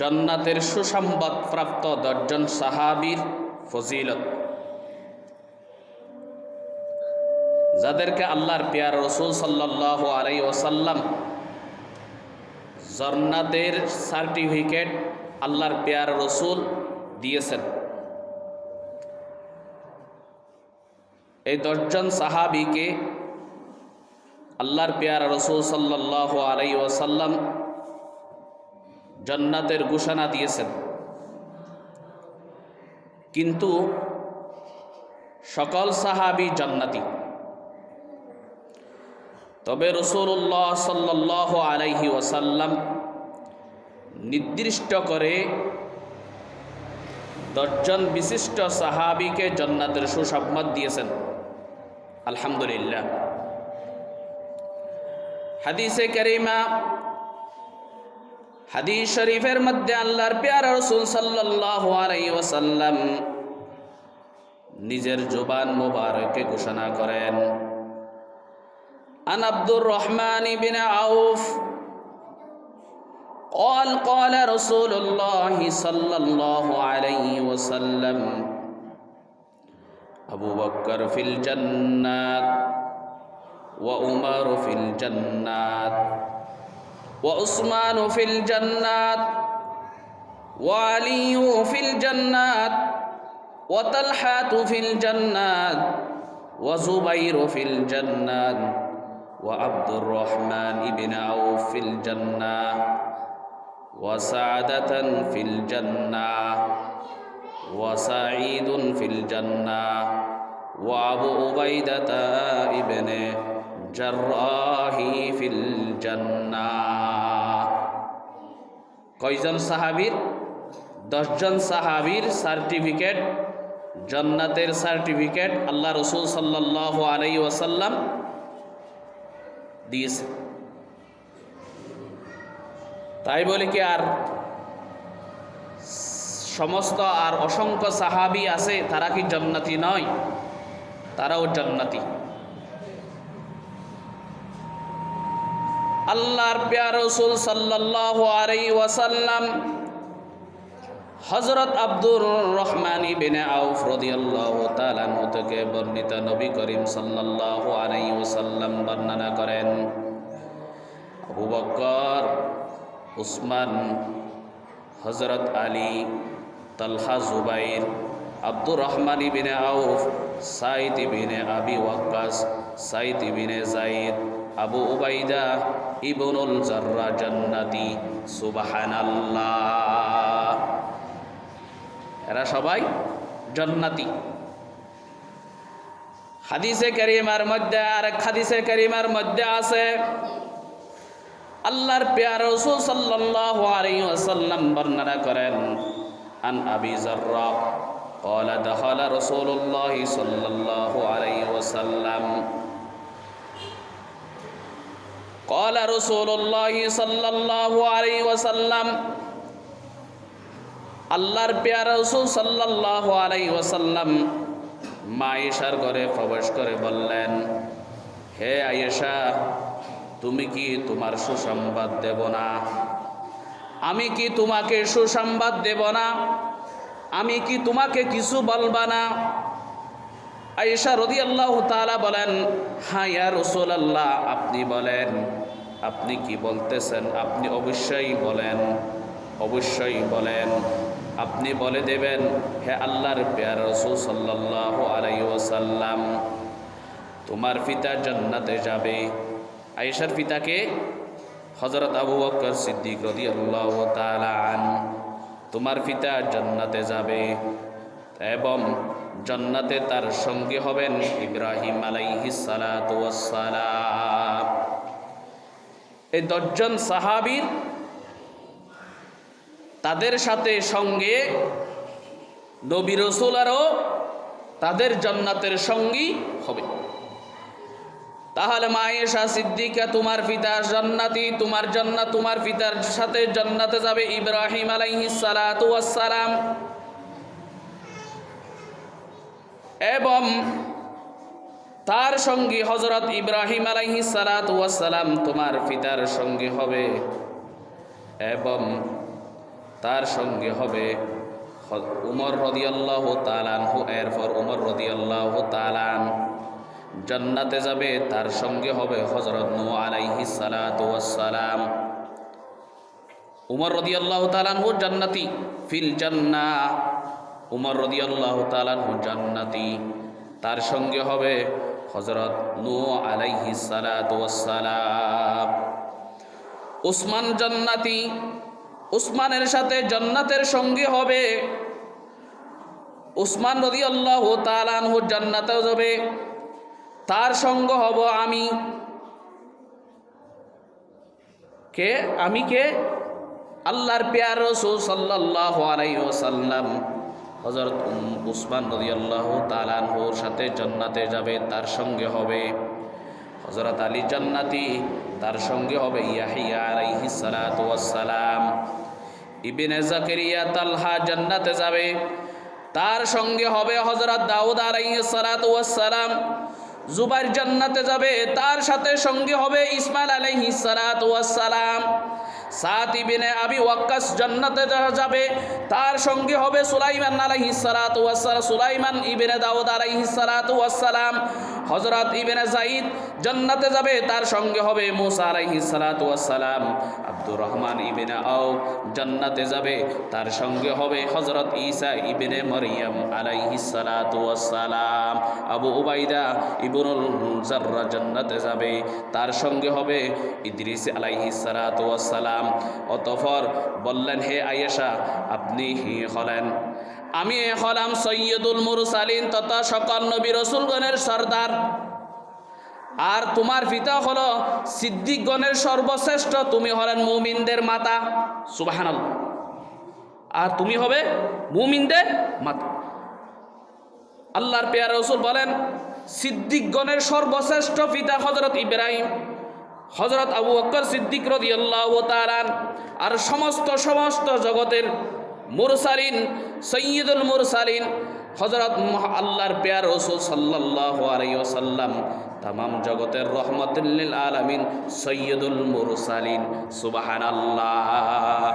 জন্নাতের সুসংবাদ প্রাপ্ত দশজন সাহাবীর ফজিলত। যাদেরকে আল্লাহর পেয়ার রসুল সাল্লাহ আলাই ওসাল্লাম জন্নাতের সার্টিফিকেট আল্লাহর পেয়ার রসুল দিয়েছেন। এই দশজন সাহাবিকে আল্লাহর পেয়ার রসুল সাল্লাহ আলাই ওসাল্লাম জান্নাতের ঘোষণা দিয়েছেন। কিন্তু সকল সাহাবি জান্নাতি। তবে রসুল্লাহ সাল্লাহ আলাইহি ওয়াসাল্লাম নির্দিষ্ট করে দশজন বিশিষ্ট সাহাবিকে জান্নাতের সুসম্মত দিয়েছেন। আলহামদুলিল্লাহ। হাদিসে করিমা হাদিস শরীফের মধ্যে আল্লাহর পেয়ার রসুল সাল্লাহ আলাইহি ওয়াসাল্লাম নিজের জুবান মুবারকে ঘোষণা করেন عن عبد الرحمن بن عوف قال قال رسول الله صلى الله عليه وسلم أبو بكر في الجنات وعمر في الجنات وعثمان في الجنات وعلي في الجنات وطلحة في الجنات وزبير في الجنات وعبد الرحمن بن عوف في الجنة وسعدة في الجنة وسعيد في الجنة وأبو عبيدة ابن জার্রাহি ফিল জান্নাহ কয়জন সাহাবীর? দশজন সাহাবীর সার্টিফিকেট, জান্নাতের সার্টিফিকেট আল্লাহ রসুল সাল্লাহ আলাই ওয়াসাল্লাম দিয়েছে। তাই বলে কি আর সমস্ত আর অসংখ্য সাহাবি আছে, তারা কি জান্নাতি নয়? তারাও জান্নাতি। আল্লাহর পেয়ার রসুল সাল্লাহ আলাই ওয়াসাল্লাম হজরত আব্দুর রহমান ইবেনে আউফ রদিয়াল্লাহু তাআলা থেকে বর্ণিত নবী করিম সাল্লাল্লাহু আলাইহি ওয়াসাল্লাম বর্ণনা করেন, আবু বকর, উসমান হজরত আলী, তালহা জুবাইর, আব্দুর রহমান ইবিনে আউফ সাইদ ইবিনে আবি ওয়াক্কাস সাইদ ইবিনে জাইদ আবু উবাইদা ইবনুল জাররা জান্নাতি সুবহানাল্লাহ এরা সবাই জন্নাতি হাদিসে করিমার মধ্যে আর এক হাদিসে করিমার মধ্যে আছে আল্লাহর পেয়ার রসুল সাল্লাল্লাহু আলাইহি ওয়াসাল্লাম বর্ণনা করেন আন আবি জাররা قال دخل رسول الله صلى الله عليه وسلم قال رسول الله صلى الله عليه وسلم আল্লাহর পেয়ার রসুল সাল্লাহ আলাই ওয়াসাল্লাম মা আয়েশার ঘরে প্রবেশ করে বললেন হে আয়েশা তুমি কি তোমার সুসংবাদ দেব না আমি কি তোমাকে সুসংবাদ দেব না আমি কি তোমাকে কিছু বলবা না আয়েশা রদি আল্লাহ তালা বলেন হ্যাঁ ইয়া রসুল আল্লাহ আপনি বলেন। আপনি কি বলতেছেন? আপনি অবশ্যই বলেন। অবশ্যই বলেন। আপনি বলে দেবেন, হে আল্লাহর পেয়ার রসুল সাল্লাহ আলাই ওসাল্লাম তোমার পিতা জান্নাতে যাবে। আয়েশার পিতাকে হজরত আবু বকর সিদ্দিক রদি আল্লাহ আন, তোমার পিতা জান্নাতে যাবে এবং জান্নাতে তার সঙ্গে হবেন ইব্রাহিম ওয়াস সালাম। এই দশজন সাহাবীর তাদের সাথে সঙ্গে নবী রসুলারও তাদের জান্নাতের সঙ্গী হবে। তাহলে মায়েশা সিদ্দিকা, তোমার পিতা জান্নাতি, তোমার জান্নাত, তোমার পিতার সাথে জান্নাতে যাবে ইব্রাহিম আলাইহিস সালাম। এবং তার সঙ্গী হজরত ইব্রাহিম আলাইহি সালাতু ওয়াস সালাম তোমার পিতার সঙ্গী হবে এবং তার সঙ্গে হবে হ- উমর রদিয়াল্লাহ তালানহু এরপর উমর রদিয়াল্লাহ তালান জান্নাতে যাবে। তার সঙ্গে হবে হজরত নু আলাইহি সালাম। উমর রদিয়াল্লাহ তালানহু জান্নাতি ফিল জান্না উমর রদিয়াল্লাহ তালানহু জান্নাতি। তার সঙ্গে হবে হজরত নু আলাইহি সালাম উসমান জান্নাতি, উসমানের সাথে জান্নাতের সঙ্গে হবে উসমান রদি আল্লাহ তালানহু জান্নাতে যাবে। তার সঙ্গ হব আমি। কে? আমি কে? আল্লাহর পেয়ার রসুল সাল্লাহ আলাইসাল্লাম হজরত উসমান রদি আল্লাহ তালানহুর সাথে জান্নাতে যাবে, তার সঙ্গে হবে হজরত আলী জান্নাতি, তার সঙ্গে হবে ইয়াহিয়া আলাইহি ওয়াসসালাম। ইবনে জাকারিয়া তালহা জান্নাতে যাবে, তার সঙ্গে হবে হজরত দাউদ আলাইহি ওয়াসসালাম। জুবাইর জান্নাতে যাবে, তার সাথে সঙ্গে হবে ইসমাইল আলাইহি ওয়াসসালাম। সাত ইবিনে আবি ওয়াক্কাস জান্নাতে যাবে। তার সঙ্গে হবে সুলাইমান আলাইহিস সালাতু ওয়াসসালাম সুলাইমান ইবনে দাউদ আলাইহিস সালাতু ওয়াসসালাম হযরত ইবনে যায়েদ জান্নাতে যাবে। তার সঙ্গে হবে মুসা আলাইহিস সালাতু ওয়াসসালাম আব্দুর রহমান ইবনে আও জান্নাতে যাবে। তার সঙ্গে হবে হযরত ঈসা ইবনে মারইয়াম আলাইহিস সালাতু ওয়াসসালাম আবু উবাইদা ইবনুল জাররা জান্নাতে যাবে। তার সঙ্গে হবে ইদ্রিস আলাইহিস সালাতু ওয়াসসালাম অতঃপর বললেন, হে আয়েশা, আপনি হলেন। আমি হলাম সৈয়দুল মুরসালিন, তথা সকল নবী রসুলগণের সর্দার। আর তোমার পিতা হলো সিদ্দিকগণের সর্বশ্রেষ্ঠ, তুমি হলেন মুমিনদের মাতা। সুবাহানাল আর তুমি হবে মুমিনদের মাতা। আল্লাহর পেয়ার রসুল বলেন, সিদ্দিকগণের সর্বশ্রেষ্ঠ পিতা হজরত ইব্রাহিম। হজরত আবু অক্কর সিদ্দিক রদিয়াল্লাহু তারান আর সমস্ত সমস্ত জগতের মুরসালিন, সৈয়দুল মুরসালিন হজরত আল্লাহর পেয়ার রসুল সাল্লাহ আলাইসাল্লাম তাম জগতের রহমতুল্লিল আলমিন সৈয়দুল মুরসালিন, সুবহানাল্লাহ।